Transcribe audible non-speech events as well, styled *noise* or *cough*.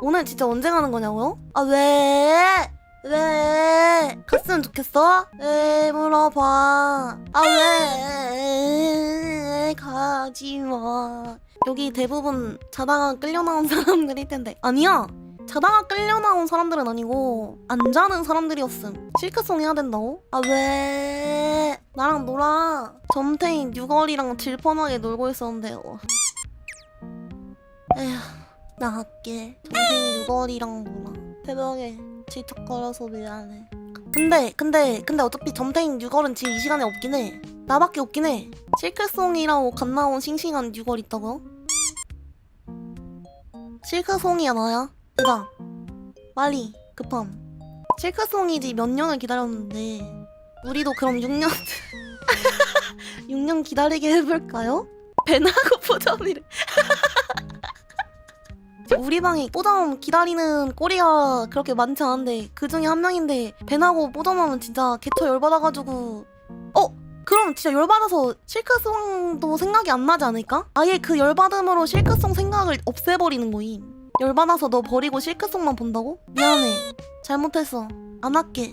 오늘 진짜 언제 가는 거냐고요? 아 왜? 왜? 갔으면 좋겠어? 왜 물어봐? 아 왜? 가지 마. 여기 대부분 자다가 끌려 나온 *laughs* 사람들일 텐데 아니야. 자다가 끌려 나온 사람들은 아니고 안 자는 사람들이었음. 실크송 해야 된다고? 아 왜? 나랑 놀아. 점태인 유걸이랑 질펀하게 놀고 있었는데요. 에휴. 나갈게. 점생 유걸이랑 놀아. 새벽에 질척거려서 미안해. 근데 근데 근데 어차피 점탱 유걸은 지금 이 시간에 없긴 해. 나밖에 없긴 해. 실크송이라고 갓 나온 싱싱한 유걸 있다고요? 실크송이야 나야? 대장 빨리 급함. 실크송이지 몇 년을 기다렸는데 우리도 그럼 6년 6년 *laughs* 기다리게 해볼까요? 배나고 *laughs* 포점이래. *laughs* 방에 뽀점 기다리는 꼬리가 그렇게 많지 않은데 그 중에 한 명인데 배나고 뽀점하면 진짜 개터 열받아가지고 어? 그럼 진짜 열받아서 실크송도 생각이 안 나지 않을까? 아예 그 열받음으로 실크송 생각을 없애버리는 거임 열받아서 너 버리고 실크송만 본다고? 미안해 잘못했어 안 할게